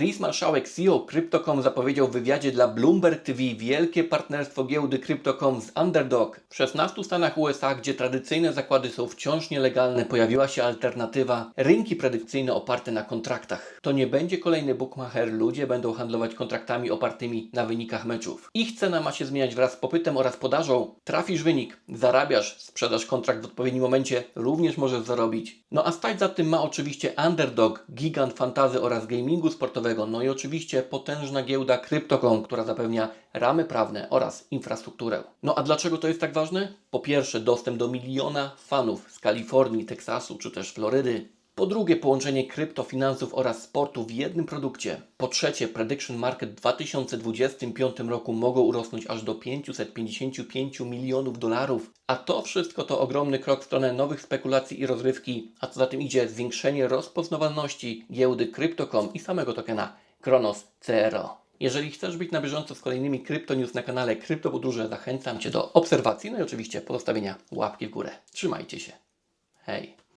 Chris Marszałek, CEO Crypto.com zapowiedział w wywiadzie dla Bloomberg TV wielkie partnerstwo giełdy Crypto.com z Underdog. W 16 stanach USA, gdzie tradycyjne zakłady są wciąż nielegalne, pojawiła się alternatywa rynki predykcyjne oparte na kontraktach. To nie będzie kolejny bookmacher, ludzie będą handlować kontraktami opartymi na wynikach meczów. Ich cena ma się zmieniać wraz z popytem oraz podażą. Trafisz wynik, zarabiasz, sprzedasz kontrakt w odpowiednim momencie, również możesz zarobić. No a stać za tym ma oczywiście Underdog, gigant fantazy oraz gamingu sportowego, no i oczywiście potężna giełda Crypto.com, która zapewnia ramy prawne oraz infrastrukturę. No a dlaczego to jest tak ważne? Po pierwsze, dostęp do miliona fanów z Kalifornii, Teksasu czy też Florydy. Po drugie, połączenie kryptofinansów oraz sportu w jednym produkcie. Po trzecie, prediction market w 2025 roku mogą urosnąć aż do 555 milionów dolarów. A to wszystko to ogromny krok w stronę nowych spekulacji i rozrywki, a co za tym idzie zwiększenie rozpoznawalności giełdy Crypto.com i samego tokena Kronos CRO. Jeżeli chcesz być na bieżąco z kolejnymi Krypto News na kanale Kryptopodróże, zachęcam Cię do obserwacji, no i oczywiście pozostawienia łapki w górę. Trzymajcie się. Hej!